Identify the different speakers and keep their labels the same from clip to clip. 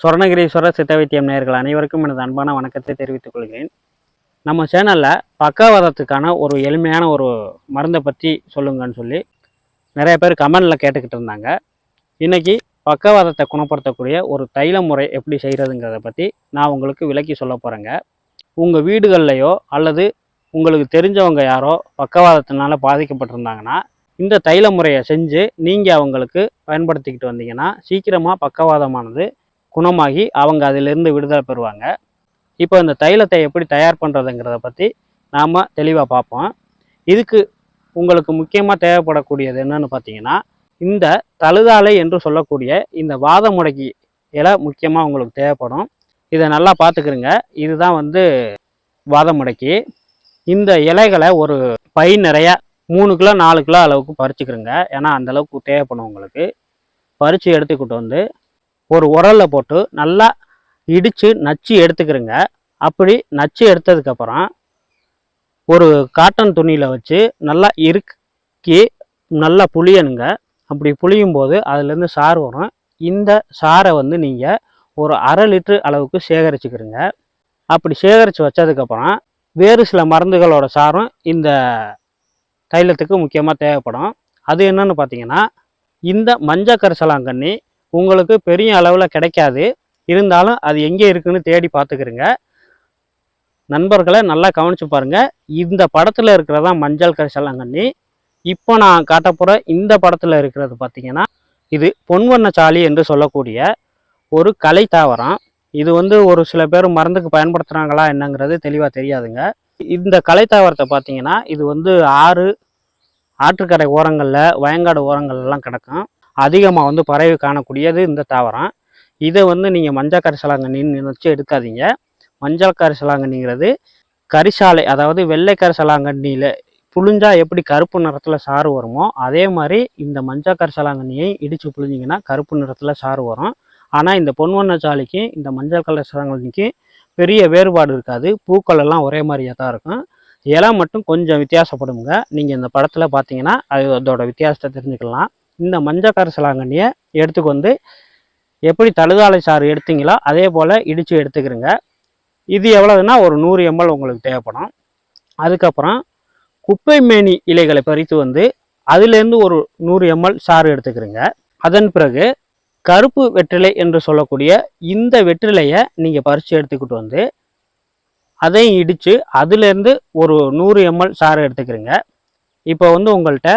Speaker 1: சொர்ணகிரீஸ்வரர் சித்த வைத்தியம் அனைவருக்கும் எனது அன்பான வணக்கத்தை தெரிவித்துக் கொள்கிறேன். நம்ம சேனலில் பக்கவாதத்துக்கான ஒரு எளிமையான ஒரு மருந்தை பற்றி சொல்லுங்கன்னு சொல்லி நிறைய பேர் கமெண்டில் கேட்டுக்கிட்டு இருந்தாங்க. இன்றைக்கி பக்கவாதத்தை குணப்படுத்தக்கூடிய ஒரு தைல முறை எப்படி செய்கிறதுங்கிறத பற்றி நான் உங்களுக்கு விளக்கி சொல்ல போகிறேங்க உங்கள் வீடுகள்லையோ அல்லது உங்களுக்கு தெரிஞ்சவங்க யாரோ பக்கவாதத்தினால பாதிக்கப்பட்டிருந்தாங்கன்னா இந்த தைல முறையை செஞ்சு நீங்கள் அவங்களுக்கு பயன்படுத்திக்கிட்டு வந்தீங்கன்னா சீக்கிரமாக பக்கவாதமானது குணமாகி அவங்க அதிலிருந்து விடுதலை பெறுவாங்க. இப்போ இந்த தைலத்தை எப்படி தயார் பண்ணுறதுங்கிறத பற்றி நாம் தெளிவாக பார்ப்போம். இதுக்கு உங்களுக்கு முக்கியமாக தேவைப்படக்கூடியது என்னன்னு பார்த்தீங்கன்னா இந்த தழுதாலை என்று சொல்லக்கூடிய இந்த வாத முடக்கி இலை முக்கியமாக உங்களுக்கு தேவைப்படும். இதை நல்லா பார்த்துக்கிறங்க இதுதான் வந்து வாத முடக்கி. இந்த இலைகளை ஒரு பை நிறையா மூணு கிலோ நாலு கிலோ அளவுக்கு பறிச்சுக்கிறோங்க ஏன்னா அந்த அளவுக்கு தேவைப்படும் உங்களுக்கு. பறித்து எடுத்துக்கிட்டு வந்து ஒரு உரலில் போட்டு நல்லா இடித்து நச்சு எடுத்துக்கிறங்க. அப்படி நச்சு எடுத்ததுக்கப்புறம் ஒரு காட்டன் துணியில் வச்சு நல்லா இறுக்கி நல்லா புளியணுங்க அப்படி புளியும் போது அதுலேருந்து சாறு வரும். இந்த சாறை வந்து நீங்கள் ஒரு அரை லிட்டரு அளவுக்கு சேகரிச்சுக்கிறங்க. அப்படி சேகரித்து வச்சதுக்கப்புறம் வேறு சில மருந்துகளோட சாரும் இந்த தைலத்துக்கு முக்கியமாக தேவைப்படும். அது என்னென்னு பார்த்தீங்கன்னா இந்த மஞ்சள் கரிசலாங்கண்ணி உங்களுக்கு பெரிய அளவில் கிடைக்காது. இருந்தாலும் அது எங்கே இருக்குன்னு தேடி பார்த்துக்கிறங்க நண்பர்களை நல்லா கவனித்து பாருங்கள் இந்த படத்தில் இருக்கிறதா மஞ்சள் கரிசலாங்கண்ணி இப்போ நான் காட்ட போகிற இந்த படத்தில் இருக்கிறது பார்த்தீங்கன்னா இது பொன்வண்ணச்சாலி என்று சொல்லக்கூடிய ஒரு கலை தாவரம். இது வந்து ஒரு சில பேர் மருந்துக்கு பயன்படுத்துகிறாங்களா என்னங்கிறது தெளிவாக தெரியாதுங்க. இந்த கலை தாவரத்தை பார்த்தீங்கன்னா இது வந்து ஆறு ஆற்றுக்கரை ஓரங்களில் வயங்காடு ஓரங்கள்லாம் கிடக்கும். அதிகமாக வந்து பறவை காணக்கூடியது இந்த தாவரம். இதை வந்து நீங்கள் மஞ்சள் கரிசலாங்கண்ணின்னு நினச்சி எடுக்காதீங்க. மஞ்சள் கரிசலாங்கண்ணிங்கிறது கரிசாலை அதாவது வெள்ளை கரிசலாங்கண்ணியில் புழிஞ்சா எப்படி கருப்பு நிறத்தில் சாறு வருமோ அதே மாதிரி இந்த மஞ்சள் கரிசலாங்கண்ணியை இடித்து புழிஞ்சிங்கன்னா கருப்பு நிறத்தில் சாறு வரும். ஆனால் இந்த பொன்வண்ணச்சாலிக்கு இந்த மஞ்சள் கரிசலாங்கண்ணிக்கு பெரிய வேறுபாடு இருக்காது. பூக்கள் எல்லாம் ஒரே மாதிரியாக தான் இருக்கும். இலை மட்டும் கொஞ்சம் வித்தியாசப்படுங்க. நீங்கள் இந்த படத்தில் பார்த்தீங்கன்னா அது அதோட வித்தியாசத்தை தெரிஞ்சுக்கலாம். இந்த மஞ்சக்கார சிலாங்கண்ணியை எடுத்துக்கு வந்து எப்படி தழுதாலை சாறு எடுத்தீங்களோ அதே போல் இடித்து எடுத்துக்கிறங்க. இது எவ்வளோதுன்னா ஒரு நூறு எம்எல் உங்களுக்கு தேவைப்படும். அதுக்கப்புறம் குப்பை மேனி இலைகளை பறித்து வந்து அதுலேருந்து ஒரு நூறு எம்எல் சாறு எடுத்துக்கிறீங்க. அதன் பிறகு கருப்பு வெற்றிலை என்று சொல்லக்கூடிய இந்த வெற்றிலையை நீங்கள் பறித்து எடுத்துக்கிட்டு வந்து அதையும் இடித்து அதுலேருந்து ஒரு நூறு எம்எல் சாறு எடுத்துக்கிறீங்க. இப்போ வந்து உங்கள்கிட்ட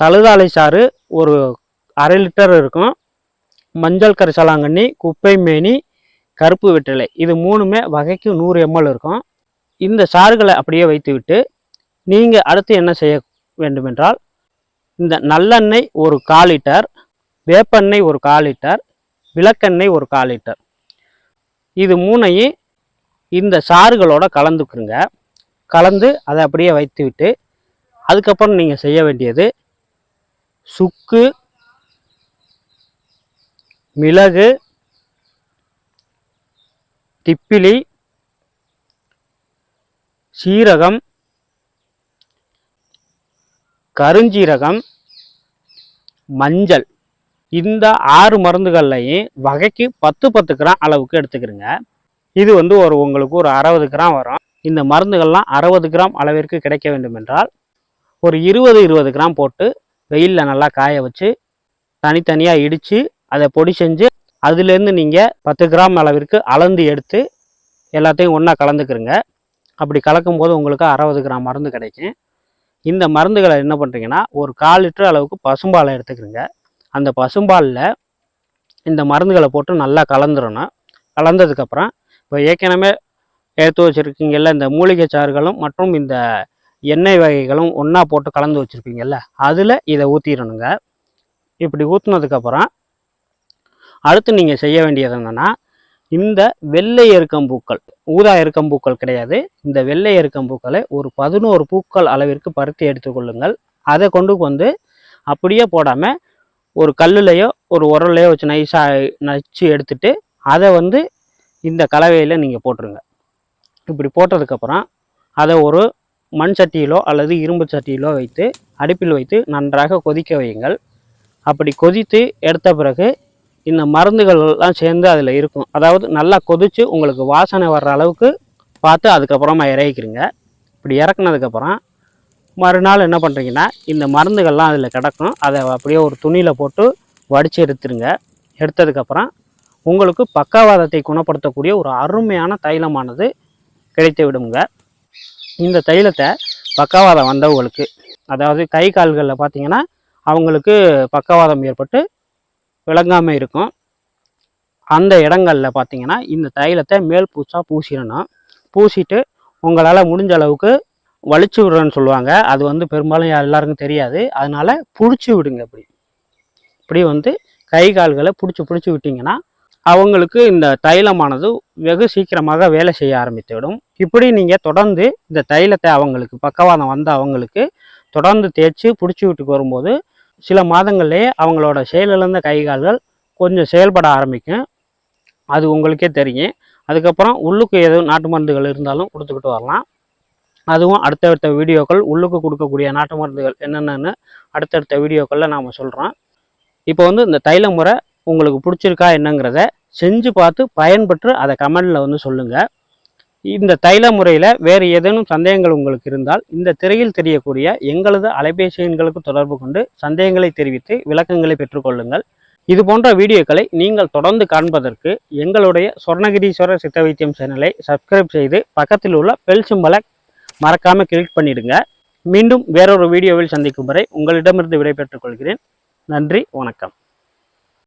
Speaker 1: தழுதாலை சாறு ஒரு அரை லிட்டர் இருக்கும். மஞ்சள் கரிசலாங்கண்ணி குப்பை மேனி கருப்பு வெற்றிலை. இது மூணுமே வகைக்கு நூறு எம்எல் இருக்கும். இந்த சாறுகளை அப்படியே வைத்துவிட்டு நீங்கள் அடுத்து என்ன செய்ய வேண்டுமென்றால் இந்த நல்லெண்ணெய் ஒரு கால் லிட்டர் வேப்பெண்ணெய் ஒரு கால் லிட்டர் விளக்கெண்ணெய் ஒரு கால் லிட்டர். இது மூணையும் இந்த சாறுகளோட கலந்துக்குங்க கலந்து அதை அப்படியே வைத்துவிட்டு அதுக்கப்புறம் நீங்கள் செய்ய வேண்டியது சுக்கு மிளகு திப்பிலி சீரகம் கருஞ்சீரகம் மஞ்சள். இந்த ஆறு மருந்துகள்லையும் வகைக்கு பத்து பத்து கிராம் அளவுக்கு எடுத்துக்கிறங்க. இது வந்து ஒரு உங்களுக்கு ஒரு அறுபது கிராம் வரும். இந்த மருந்துகள்லாம் அறுபது கிராம் அளவிற்கு கிடைக்க வேண்டும் என்றால் ஒரு இருபது இருபது கிராம் போட்டு வெயிலில் நல்லா காய வச்சு தனித்தனியாக இடித்து அதை பொடி செஞ்சு அதுலேருந்து நீங்கள் பத்து கிராம் அளவிற்கு அளந்து எடுத்து எல்லாத்தையும் ஒன்றா கலந்துக்கிறங்க அப்படி கலக்கும்போது உங்களுக்கு அறுபது கிராம் மருந்து கிடைக்கும். இந்த மருந்துகளை என்ன பண்ணுறீங்கன்னா ஒரு கால் லிட்டர் அளவுக்கு பசும்பாலை எடுத்துக்கிறீங்க அந்த பசும்பாலில் இந்த மருந்துகளை போட்டு நல்லா கலந்துடணும். கலந்ததுக்கப்புறம் இப்போ ஏற்கனவே எடுத்து வச்சுருக்கீங்கல்ல இந்த மூலிகை சாறுகளும் மற்றும் இந்த எண்ணெய் வகைகளும் ஒன்றா போட்டு கலந்து வச்சுருப்பீங்கல்ல அதில் இதை ஊற்றிடணுங்க இப்படி ஊற்றுனதுக்கப்புறம் அடுத்து நீங்கள் செய்ய வேண்டியது என்னென்னா இந்த வெள்ளை எருக்கம்பூக்கள் ஊதா எருக்கம்பூக்கள் கிடையாது. இந்த வெள்ளை எருக்கம்பூக்களை ஒரு பதினோரு பூக்கள் அளவிற்கு பருத்தி எடுத்துக்கொள்ளுங்கள் அதை கொண்டு வந்து அப்படியே போடாமல் ஒரு கல்லுலையோ ஒரு உரல்லையோ வச்சு நைஸாக நச்சு எடுத்துட்டு அதை வந்து இந்த கலவையில் நீங்கள் போட்டுருங்க. இப்படி போட்டதுக்கப்புறம் அதை ஒரு மண் சட்டியிலோ அல்லது இரும்பு சட்டியிலோ வைத்து அடுப்பில் வைத்து நன்றாக கொதிக்க வையுங்கள். அப்படி கொதித்து எடுத்த பிறகு இந்த மருந்துகள்லாம் சேர்ந்து அதில் இருக்கும். அதாவது நல்லா கொதித்து உங்களுக்கு வாசனை வர்ற அளவுக்கு பார்த்து அதுக்கப்புறமா இறக்கிக்கிறீங்க இப்படி இறக்குனதுக்கப்புறம் மறுநாள் என்ன பண்ணுறீங்கன்னா இந்த மருந்துகள்லாம் அதில் கிடக்கும். அதை அப்படியே ஒரு துணியில் போட்டு வடித்து எடுத்துருங்க. எடுத்ததுக்கப்புறம் உங்களுக்கு பக்கவாதத்தை குணப்படுத்தக்கூடிய ஒரு அருமையான தைலமானது கிடைத்து விடுங்க. இந்த தைலத்தை பக்கவாதம் வந்தவங்களுக்கு அதாவது கை கால்களில் பார்த்தீங்கன்னா அவங்களுக்கு பக்கவாதம் ஏற்பட்டு விளங்காமல் இருக்கும். அந்த இடங்களில் பார்த்தீங்கன்னா இந்த தைலத்தை மேல் பூச்சா பூசிடணும். பூசிட்டு உங்களால் முடிஞ்ச அளவுக்கு வலிச்சு விடுறேன்னு சொல்லுவாங்க. அது வந்து பெரும்பாலும் எல்லாருக்கும் தெரியாது. அதனால் பிடிச்சி விடுங்க இப்படி. இப்படி வந்து கை கால்களை பிடிச்சி பிடிச்சி விட்டிங்கன்னா அவங்களுக்கு இந்த தைலமானது வெகு சீக்கிரமாக வேலை செய்ய ஆரம்பித்துவிடும். இப்படி நீங்கள் தொடர்ந்து இந்த தைலத்தை அவங்களுக்கு பக்கவாதம் வந்த அவங்களுக்கு தொடர்ந்து தேய்ச்சி பிடிச்சி விட்டுக்கு வரும்போது சில மாதங்கள்லேயே அவங்களோட செயலிழந்த கை கால்கள் கொஞ்சம் செயல்பட ஆரம்பிக்கும். அது உங்களுக்கே தெரியும். அதுக்கப்புறம் உள்ளுக்கு எதுவும் நாட்டு மருந்துகள் இருந்தாலும் கொடுத்துக்கிட்டு வரலாம். அதுவும் அடுத்தடுத்த வீடியோக்கள் உள்ளுக்கு கொடுக்கக்கூடிய நாட்டு மருந்துகள் என்னென்னு அடுத்தடுத்த வீடியோக்களில் நாம் சொல்கிறோம் இப்போ வந்து இந்த தைல முறை உங்களுக்கு பிடிச்சிருக்கா என்னங்கிறத செஞ்சு பார்த்து பயன்பெற்று அதை கமெண்டில் வந்து சொல்லுங்கள் இந்த தைல முறையில் வேறு ஏதேனும் சந்தேகங்கள் உங்களுக்கு இருந்தால் இந்த திரையில் தெரியக்கூடிய எங்களது அலைபேசி எண்களுக்கு தொடர்பு கொண்டு சந்தேகங்களை தெரிவித்து விளக்கங்களை பெற்றுக்கொள்ளுங்கள் இது போன்ற வீடியோக்களை நீங்கள் தொடர்ந்து காண்பதற்கு எங்களுடைய சொர்ணகிரீஸ்வரர் சித்த வைத்தியம் சேனலை சப்ஸ்கிரைப் செய்து பக்கத்தில் உள்ள பெல் சிம்பலை மறக்காமல் கிளிக் பண்ணிவிடுங்க மீண்டும் வேறொரு வீடியோவில் சந்திக்கும் வரை உங்களிடமிருந்து விடைபெற்றுக் கொள்கிறேன். நன்றி வணக்கம்.